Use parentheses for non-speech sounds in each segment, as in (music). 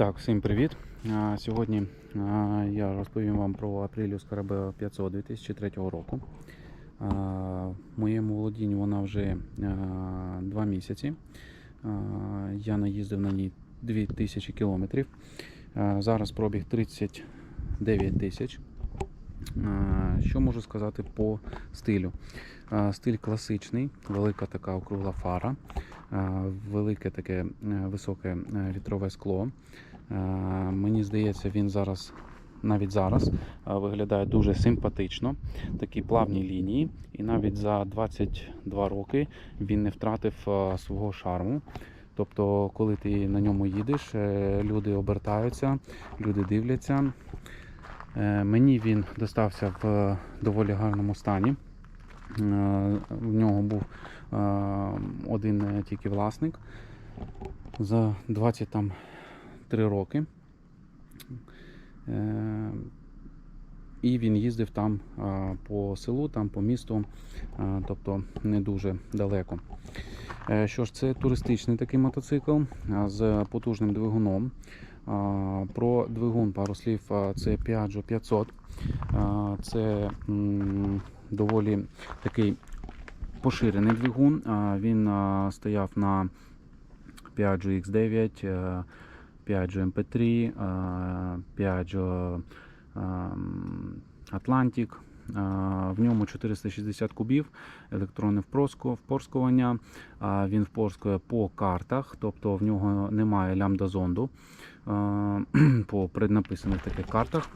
Так, всім привіт. Сьогодні я розповім вам про апрелю Скарабео 500 2003 року. В моєму володінні вона вже 2 місяці. Я наїздив на ній 2000 кілометрів. Зараз пробіг 39 тисяч. Що можу сказати по стилю? Стиль класичний, велика така округла фара, велике таке е, високе е, вітрове скло. Е, Мені здається, він зараз, навіть зараз, е, виглядає дуже симпатично. Такі плавні лінії, і навіть за 22 роки він не втратив е, свого шарму. Тобто, коли ти на ньому їдеш, люди обертаються, люди дивляться. Мені він достався в доволі гарному стані. В нього був один тільки власник за 20 там 3 роки. Е, І він їздив там по селу, там по місту, тобто не дуже далеко. Е, Що ж, це туристичний такий мотоцикл з потужним двигуном. Про двигун пару слів це Piaggio 500. Це доволі такий поширений двигун. Він стояв на Piaggio X9, е, Piaggio MP3, е, Piaggio Atlantic. В ньому 460 кубів, електронне впорскування. Він впорскує по картах, тобто в нього немає лямбда-зонду (clears throat) по преднаписаних таких картах.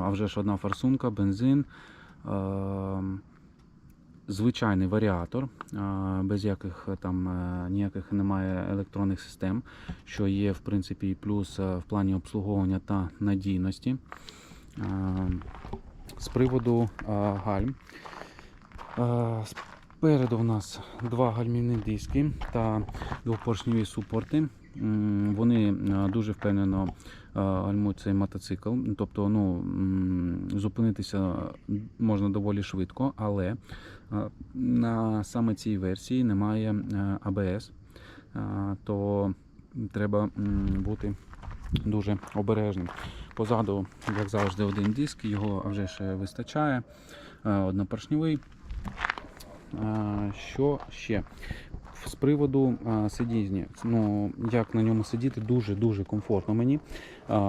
А вже ж одна форсунка, бензин. Звичайний варіатор, без яких е, там е, ніяких немає електронних систем, що є в принципі і плюс е, в плані обслуговування та надійності. З приводу гальм. Спереду в нас два гальмівні диски та двопоршневі супорти. Вони дуже впевнено гальмують цей мотоцикл. Тобто ну, зупинитися можна доволі швидко, але на саме цій версії немає е, ABS, е, то треба бути дуже обережним. Позаду, як завжди, один диск, його вже ще вистачає. однопоршньовий. Е, Що ще? З приводу сидіння, ну як на ньому сидіти, дуже-дуже комфортно мені.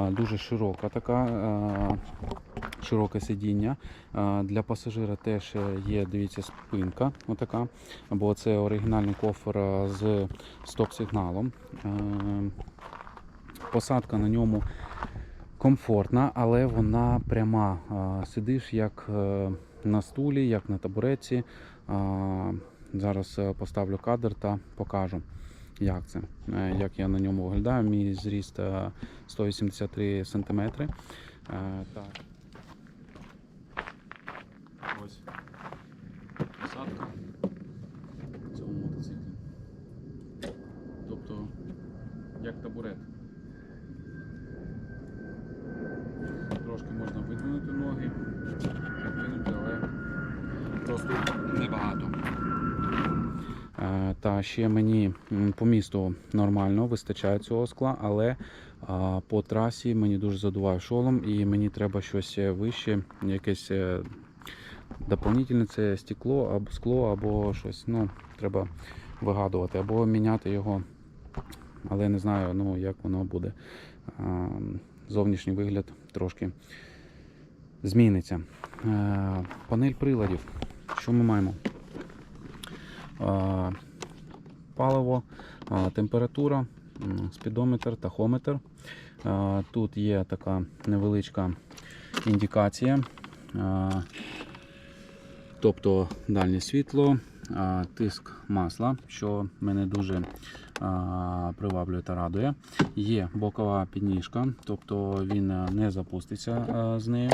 Дуже широка така, широке сидіння. Для пасажира теж є, дивіться, спинка, отака, бо це оригінальний кофер е, з стоп-сигналом. Посадка на ньому комфортна, але вона пряма. Сидиш як е, на стулі, як на табуреці. Е, Зараз е, поставлю кадр та покажу, як це, е, як я на ньому виглядаю. Мій зріст е, 183 см. Так. Ось посадка в цьому мотоциклі. Тобто, як табурет. Трошки можна видвинути ноги, але просто небагато. Та ще мені по місту нормально вистачає цього скла, але по трасі мені дуже задуває шолом і мені треба щось е, вище, якесь е, доповнительне це стекло або скло, або щось. Ну, треба вигадувати, або міняти його. Але не знаю, ну, як воно буде. Зовнішній вигляд трошки зміниться. Е, Панель приладів. Що ми маємо? Паливо, температура, спідометр, тахометр. Тут є така невеличка індикація. Тобто дальнє світло, тиск масла, що мене дуже приваблює та радує. Є бокова підніжка, тобто він е, не запуститься е, з нею,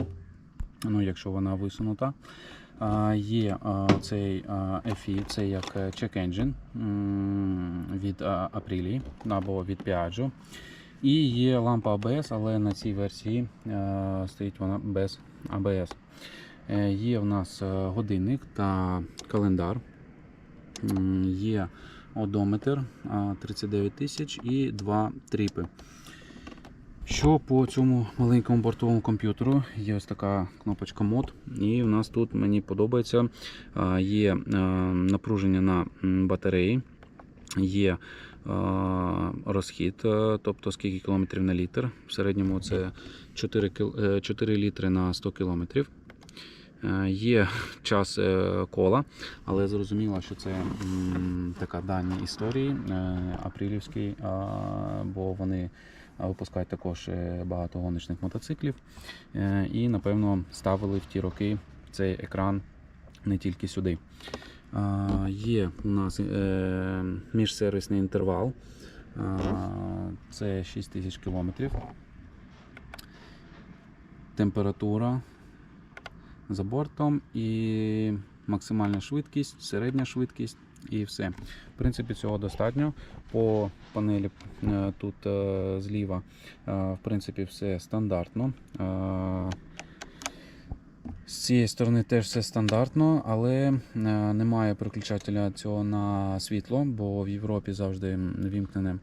ну, якщо вона висунута. Є цей FI, це як е, check engine від Aprilia або від Piaggio. І є лампа ABS, але на цій версії е, стоїть вона без ABS. Е, Є в нас годинник та календар. Є одометр 39 тисяч і два тріпи. Що по цьому маленькому бортовому комп'ютеру? Є ось така кнопочка мод, і у нас тут мені подобається є напруження на батареї, є розхід, тобто скільки кілометрів на літр. В середньому це 4, е, 4 літри на 100 кілометрів. Е, Є час е, кола, але зрозуміло, що це така дані історії е, апрілівські, бо вони випускають також е, багато гоночних мотоциклів. Е, І, напевно, ставили в ті роки цей екран не тільки сюди. Є у нас е, міжсервісний інтервал. Це 6 тисяч кілометрів. Температура за бортом і максимальна швидкість, середня швидкість і все. В принципі, цього достатньо. По панелі е, тут е, зліва, е, в принципі, все стандартно. З цієї сторони теж все стандартно, але немає переключателя цього на світло, бо в Європі завжди вімкнене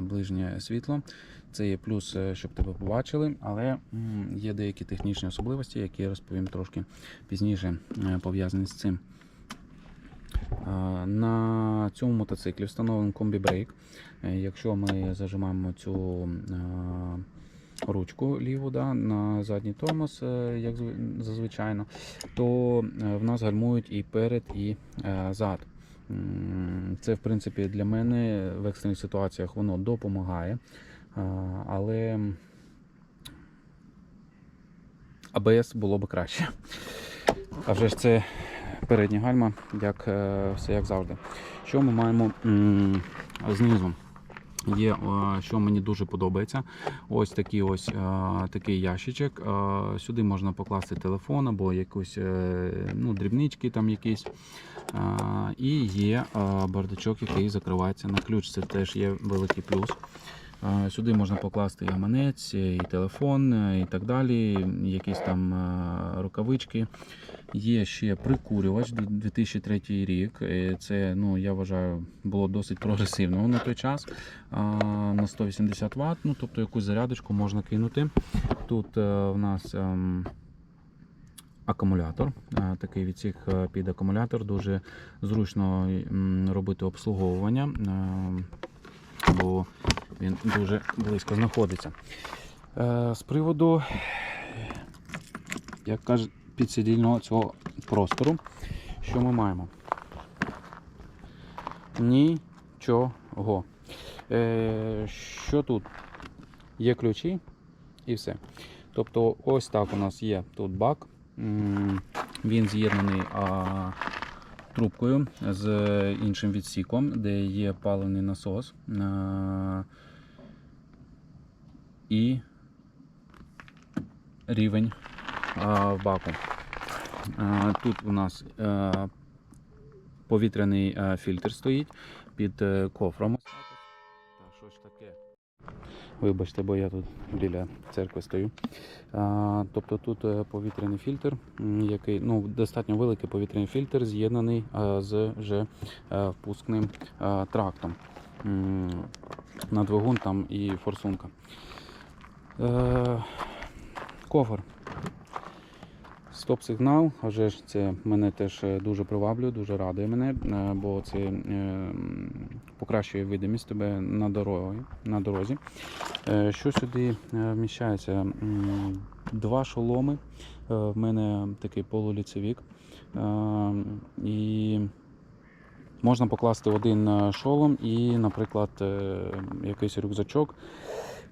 ближнє світло. Це є плюс, щоб тебе побачили, але є деякі технічні особливості, які я розповім трошки пізніше, пов'язані з цим. Е, На цьому мотоциклі встановлений комбі-брейк. Е, Якщо ми зажимаємо цю е, ручку ліву да, на задній тормоз, як зазвичай, то в нас гальмують і перед, і зад. Це, в принципі, для мене в екстрених ситуаціях воно допомагає. Але АБС було б краще. А вже ж це передня гальма, як, е, все як завжди. Що ми маємо знизу? Є, е, що мені дуже подобається. Ось такий ось е, такий ящичок. Сюди можна покласти телефон або якусь ну, дрібнички там якісь. І є бардачок, який закривається на ключ. Це теж є великий плюс. Сюди можна покласти і гаманець, і телефон, е, і так далі, якісь там е, рукавички. Є ще прикурювач 2003 рік. Це, ну, я вважаю, було досить прогресивно на той час. На 180 Вт, ну, тобто якусь зарядочку можна кинути. Тут е, в нас. ем, Акумулятор, такий відсік під акумулятор, дуже зручно робити обслуговування, бо він дуже близько знаходиться. Е, З приводу, як кажуть, підсидільного цього простору, що ми маємо? Нічого. Е, Що тут? Є ключі і все. Тобто, ось так у нас є тут бак. Він з'єднаний трубкою з іншим відсіком, де є паливний насос. А, і рівень а, в баку. А, Тут у нас е, повітряний е, фільтр стоїть під е, кофром. Що ж таке? Вибачте, бо я тут біля церкви стою. А, тобто тут повітряний фільтр, який ну, достатньо великий повітряний фільтр, з'єднаний з вже впускним е, трактом. На двигун там і форсунка. Е, Кофр. Стоп-сигнал, а це мене теж е, дуже приваблює, дуже радує мене, е, бо це е, покращує видимість тебе на дорозі. На дорозі. Що сюди вміщається? Два шоломи. В мене такий полуліцевік. І можна покласти один шолом і, наприклад, якийсь рюкзачок.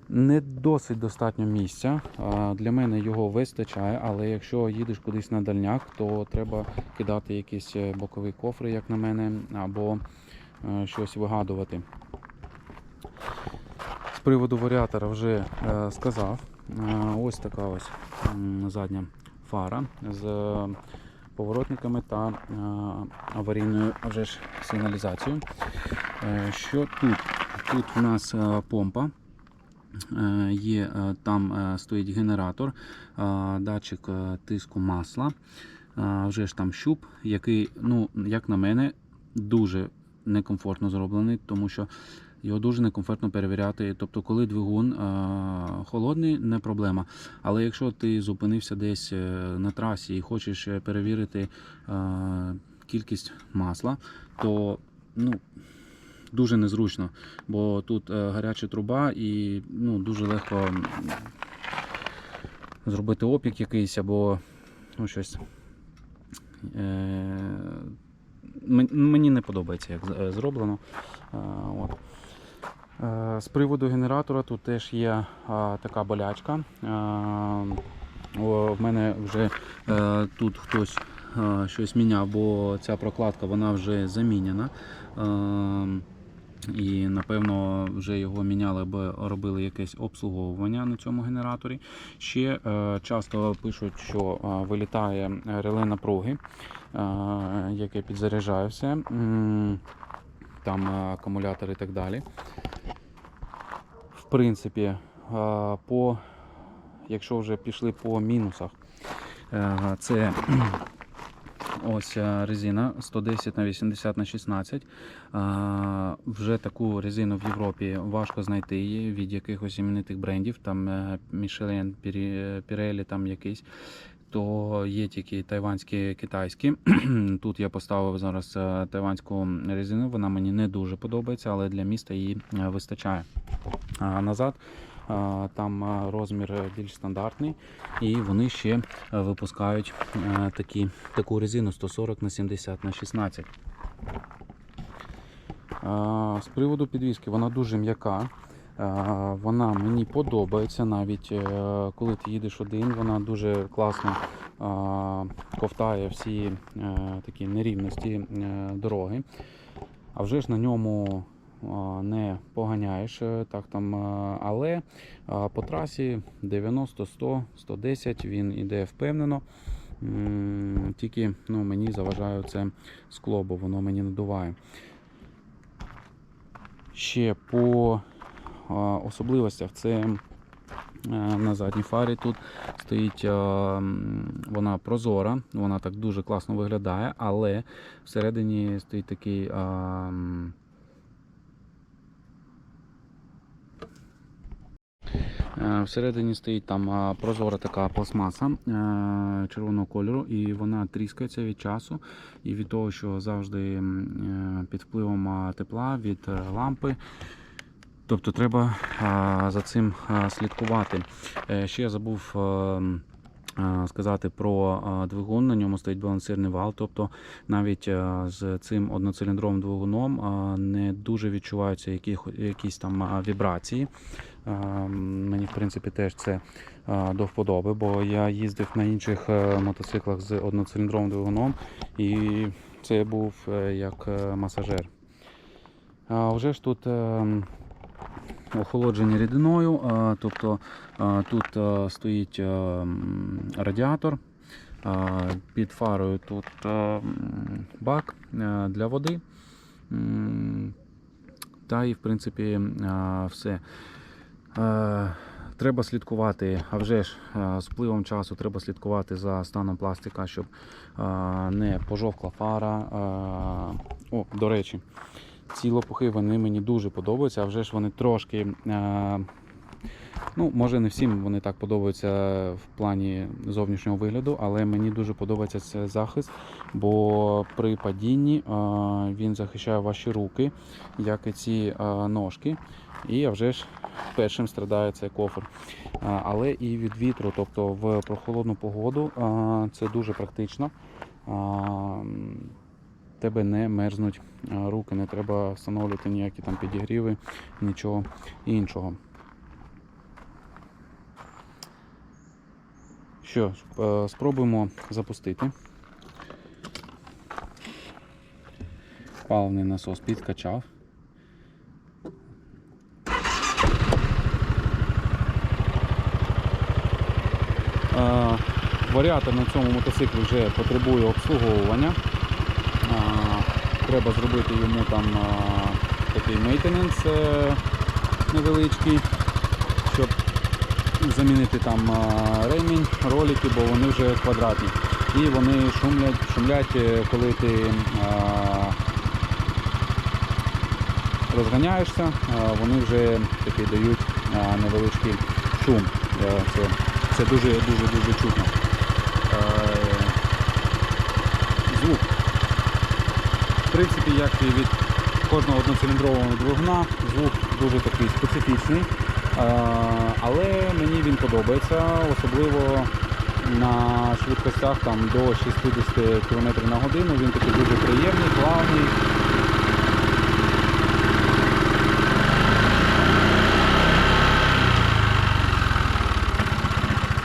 Не досить достатньо місця. Для мене його вистачає, але якщо їдеш кудись на дальняк, то треба кидати якісь е, бокові кофри, як на мене, або е, щось вигадувати. З приводу варіатора вже е, сказав. Ось така ось задня фара з поворотниками та аварійною вже ж сигналізацією. Що тут? Тут у нас помпа. Е, Є е, там е, стоїть генератор, датчик тиску масла. Вже ж там щуп, який, ну, як на мене, дуже некомфортно зроблений, тому що Його дуже некомфортно перевіряти. Тобто, коли двигун холодний, не проблема. Але якщо ти зупинився десь на трасі і хочеш перевірити кількість масла, то ну, дуже незручно, бо тут е, гаряча труба і ну, дуже легко зробити опік якийсь або ну, щось. Е, мені не подобається, як е, зроблено. От. З приводу генератора тут теж є така болячка. В мене вже тут хтось щось міняв, бо ця прокладка вона вже замінена. І напевно вже його міняли або робили якесь обслуговування на цьому генераторі. Ще е, часто пишуть, що е, вилітає реле напруги, е, яке підзаряджає все, там е, акумулятор і так далі. В принципі, е, по, якщо вже пішли по мінусах, е, це ось е, резина 110 на 80 на 16. Е, Вже таку резину в Європі важко знайти її від якихось іменитих брендів, там е, Michelin, Pirelli, там якийсь. То є тільки тайванські китайські. (clears throat) Тут я поставив зараз тайванську резину. Вона мені не дуже подобається, але для міста її вистачає. А назад там розмір е, більш стандартний, і вони ще е, випускають е, такі, таку резину 140 на 70 на 16. З приводу підвіски, вона дуже м'яка. Вона мені подобається навіть коли ти їдеш один, вона дуже класно ковтає всі такі нерівності дороги. А вже ж на ньому не поганяєш, е, так там, але по трасі 90, 100, 110 він іде впевнено. Тільки ну, мені заважає це скло, бо воно мені надуває. Ще по особливостях це е, на задній фарі тут стоїть, е, вона прозора, вона так дуже класно виглядає, але всередині стоїть такий. а, м, Е, Всередині стоїть там прозора така пластмаса е, червоного кольору, і вона тріскається від часу і від того, що завжди е, під впливом тепла від е, лампи. Тобто треба за цим слідкувати. Е, Ще я забув е, м, е, сказати про двигун. На ньому стоїть балансирний вал. Тобто навіть е, з цим одноциліндровим двигуном не дуже відчуваються якісь там вібрації. Е, Мені, в принципі, теж це е, до вподоби, бо я їздив на інших е, мотоциклах з одноциліндровим двигуном, і це був е, як е, масажер. Вже ж тут охолодження рідиною, е, тобто е, тут е, стоїть радіатор. Під фарою тут бак для води. Та і в принципі все. Треба слідкувати, а вже ж з пливом часу треба слідкувати за станом пластика, щоб не пожовкла фара. О, до речі, ці лопухи вони мені дуже подобаються, а вже ж вони трошки. е, Ну, може не всім вони так подобаються в плані зовнішнього вигляду, але мені дуже подобається цей захист, бо при падінні е, він захищає ваші руки, як і ці е, ножки. І а вже ж першим страдає цей кофр. Але і від вітру, тобто в прохолодну погоду це дуже практично. Тебе не мерзнуть руки, не треба встановлювати ніякі там підігріви, нічого іншого. Що е, спробуємо запустити. Паливний насос підкачав. Е, Варіатор на цьому мотоциклі вже потребує обслуговування. Треба зробити йому там такий мейтененс е, невеличкий, щоб замінити там ремінь, ролики, бо вони вже квадратні. І вони шумлять, шумлять, е, коли ти розганяєшся, вони вже такий дають невеличкий шум. Е, Це, це дуже дуже чутно. Звук. Принципі, як і від кожного одноциліндрового двигуна, звук дуже такий специфічний. Але мені він подобається, особливо на швидкостях там, до 60 км на годину. Він такий дуже приємний, плавний.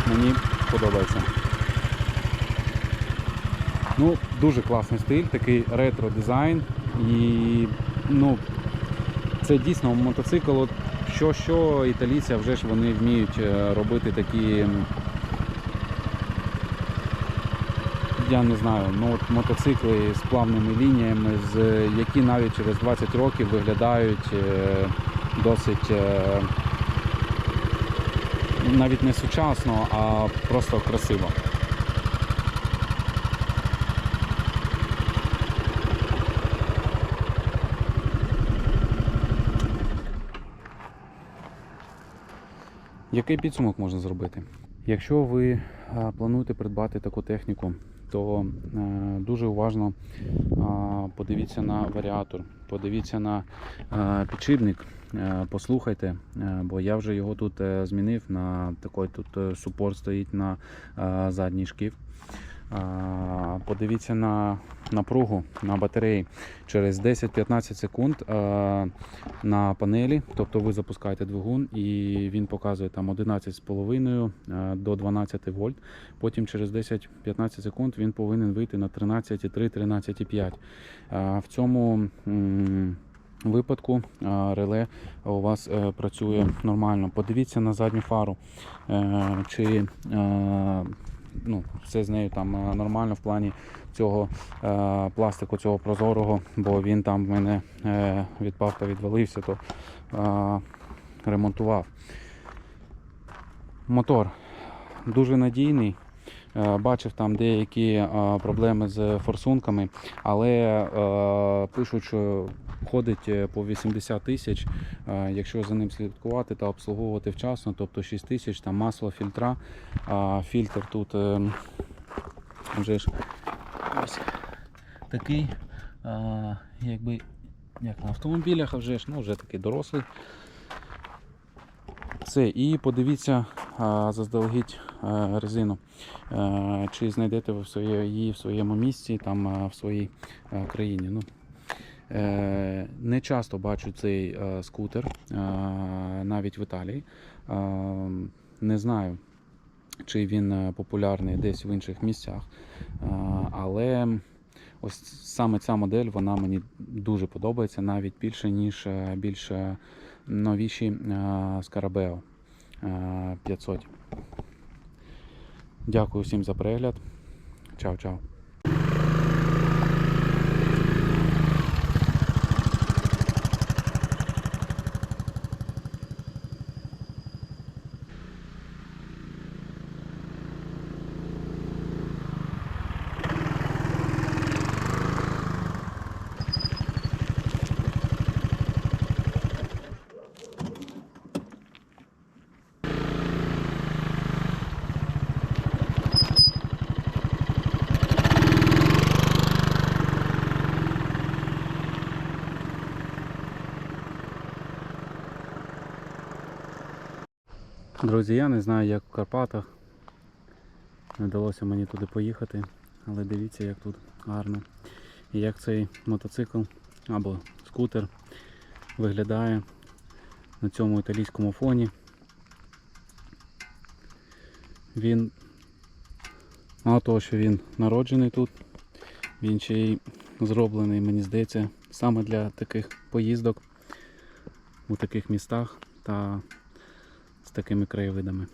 Мені подобається. Ну, дуже класний стиль, такий ретро дизайн. І ну, це дійсно мотоцикл. От що, що італійці, вже ж вони вміють е, робити такі. Я не знаю, ну от мотоцикли з плавними лініями, з, які навіть через 20 років виглядають е, досить е, навіть не сучасно, а просто красиво. Який підсумок можна зробити? Якщо ви е, плануєте придбати таку техніку, то е, дуже уважно е, подивіться на варіатор, подивіться на підшипник, послухайте, бо я вже його тут змінив на такий тут супорт стоїть на задній шків. Подивіться на напругу на батареї через 10-15 секунд на панелі, тобто ви запускаєте двигун і він показує там 11,5 е, до 12 вольт. Потім через 10-15 секунд він повинен вийти на 13,3-13,5. Е, В цьому випадку реле у вас е, працює нормально. Подивіться на задню фару, е, чи е, ну, все з нею там е, нормально в плані цього е, пластику, цього прозорого, бо він там в мене е, відпав та відвалився, то е, ремонтував. Мотор дуже надійний. Е, Бачив там деякі е, проблеми з форсунками, але е, пишуть, що ходить по 80 тисяч. Якщо за ним слідкувати та обслуговувати вчасно, тобто 6 тисяч, там масло, фільтра. Фільтр тут вже ж ось такий, якби як на автомобілях, а вже ж ну, вже такий дорослий. Все, і подивіться заздалегідь резину. Чи знайдете ви її в своєму місці, там в своїй країні. Ну, е, не часто бачу цей скутер, навіть в Італії. Не знаю, чи він е, популярний десь в інших місцях. Але ось саме ця модель вона мені дуже подобається, навіть більше, ніж е, більш е, новіші е, е, 500. Дякую всім за перегляд. Чао-чао. Друзі, я не знаю, як в Карпатах. Не вдалося мені туди поїхати, але дивіться, як тут гарно. І як цей мотоцикл або скутер виглядає на цьому італійському фоні. Він мало того, що він народжений тут, він ще й зроблений, мені здається, саме для таких поїздок у таких містах та з такими краєвидами.